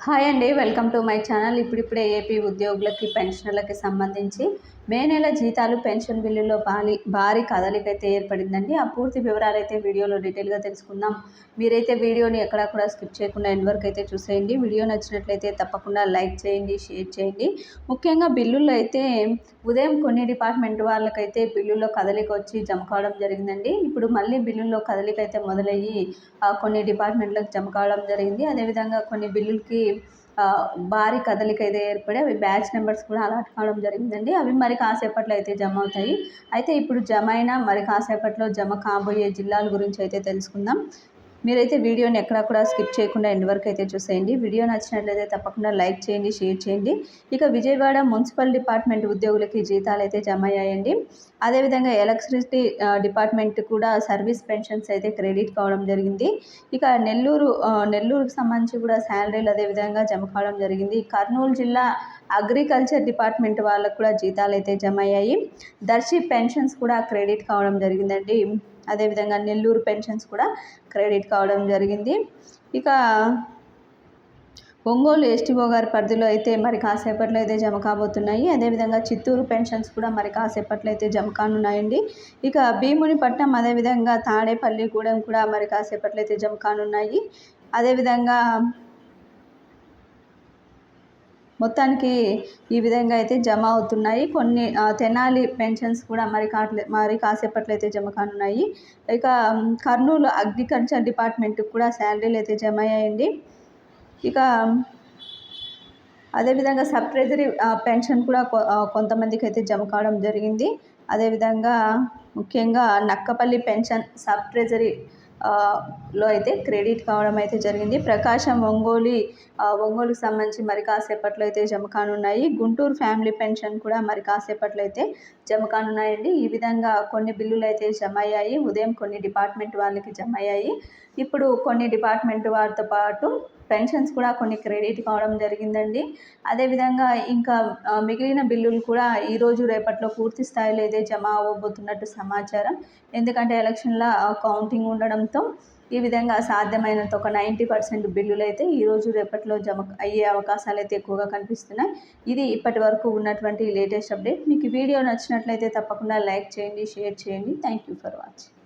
Hi అండి welcome to my channel. ఇప్పుడిప్పుడే AP ఉద్యోగులకి పెన్షన్లకి సంబంధించి మే నెల జీతాలు పెన్షన్ బిల్లులో భారీ భారీ కదలిక అయితే ఏర్పడిందండి. ఆ పూర్తి వివరాలు అయితే వీడియోలో డీటెయిల్గా తెలుసుకుందాం. మీరైతే వీడియోని ఎక్కడా కూడా స్కిప్ చేయకుండా ఎండ్ వరకు అయితే చూసేయండి. వీడియో నచ్చినట్లయితే తప్పకుండా లైక్ చేయండి షేర్ చేయండి. ముఖ్యంగా బిల్లుల్లో అయితే ఉదయం కొన్ని డిపార్ట్మెంట్ వాళ్ళకైతే బిల్లుల్లో కదలిక వచ్చి జమ కావడం జరిగిందండి. ఇప్పుడు మళ్ళీ బిల్లుల్లో కదలిక అయితే మొదలయ్యి కొన్ని డిపార్ట్మెంట్లకు జమ కావడం జరిగింది. అదేవిధంగా కొన్ని బిల్లులకి భారీ కదలిక అయితే ఏర్పడి అవి బ్యాచ్ నెంబర్స్ కూడా అలాట్ కావడం జరిగిందండి. అవి మరి కాసేపట్లో అయితే జమ అవుతాయి. అయితే ఇప్పుడు జమ అయినా మరి కాసేపట్లో జమ కాబోయే జిల్లాల గురించి అయితే తెలుసుకుందాం. మీరైతే వీడియోని ఎక్కడ కూడా స్కిప్ చేయకుండా ఎండ్ వరకు అయితే చూసేయండి. వీడియో నచ్చినట్లయితే తప్పకుండా లైక్ చేయండి షేర్ చేయండి. ఇక విజయవాడ మున్సిపల్ డిపార్ట్మెంట్ ఉద్యోగులకి జీతాలు అయితే జమ అయ్యాయండి. అదేవిధంగా ఎలక్ట్రిసిటీ డిపార్ట్మెంట్ కూడా సర్వీస్ పెన్షన్స్ అయితే క్రెడిట్ కావడం జరిగింది. ఇక నెల్లూరు నెల్లూరుకు సంబంధించి కూడా శాలరీలు అదేవిధంగా జమ కావడం జరిగింది. కర్నూలు జిల్లా అగ్రికల్చర్ డిపార్ట్మెంట్ వాళ్ళకు కూడా జీతాలు అయితే జమ అయ్యాయి. దర్శి పెన్షన్స్ కూడా క్రెడిట్ కావడం జరిగిందండి. అదేవిధంగా నెల్లూరు పెన్షన్స్ కూడా క్రెడిట్ కావడం జరిగింది. ఇక ఒంగోలు ఎస్టీఓ గారి పరిధిలో అయితే మరి కాసేపట్లో అయితే జమ కాబోతున్నాయి. అదేవిధంగా చిత్తూరు పెన్షన్స్ కూడా మరి కాసేపట్లో అయితే జమ కానున్నాయండి. ఇక భీమునిపట్నం అదేవిధంగా తాడేపల్లిగూడెం కూడా మరి కాసేపట్లో అయితే జమ కానున్నాయి. అదేవిధంగా మొత్తానికి ఈ విధంగా అయితే జమ అవుతున్నాయి. కొన్ని తెనాలి పెన్షన్స్ కూడా మరి కాట్లే మరి కాసేపట్లో అయితే జమ కానున్నాయి. ఇక కర్నూలు అగ్రికల్చర్ డిపార్ట్మెంట్కి కూడా శాలరీలు అయితే జమ అయ్యాయండి. ఇక అదేవిధంగా సబ్ ట్రెజరీ పెన్షన్ కూడా కొంతమందికి అయితే జమ కావడం జరిగింది. అదేవిధంగా ముఖ్యంగా నక్కపల్లి పెన్షన్ సబ్ ట్రెజరీ లో అయితే క్రెడిట్ కావడం అయితే జరిగింది. ప్రకాశం ఒంగోలి ఒంగోలుకి సంబంధించి మరి కాసేపట్లో అయితే జమ కానున్నాయి. గుంటూరు ఫ్యామిలీ పెన్షన్ కూడా మరి కాసేపట్లో అయితే జమ కానున్నాయండి. ఈ విధంగా కొన్ని బిల్లులు అయితే జమ అయ్యాయి. ఉదయం కొన్ని డిపార్ట్మెంట్ వాళ్ళకి జమ అయ్యాయి. ఇప్పుడు కొన్ని డిపార్ట్మెంట్ వారితో పాటు పెన్షన్స్ కూడా కొన్ని క్రెడిట్ కావడం జరిగిందండి. అదేవిధంగా ఇంకా మిగిలిన బిల్లులు కూడా ఈరోజు రేపట్లో పూర్తి స్థాయిలో అయితే జమ అవ్వబోతున్నట్టు సమాచారం. ఎందుకంటే ఎలక్షన్ల కౌంటింగ్ ఉండడంతో ఈ విధంగా సాధ్యమైనంత ఒక నైంటీ పర్సెంట్ బిల్లులు అయితే ఈరోజు రేపట్లో జమ అయ్యే అవకాశాలు అయితే ఎక్కువగా కనిపిస్తున్నాయి. ఇది ఇప్పటి వరకు ఉన్నటువంటి లేటెస్ట్ అప్డేట్. మీకు వీడియో నచ్చినట్లయితే తప్పకుండా లైక్ చేయండి షేర్ చేయండి. Thank you for watching.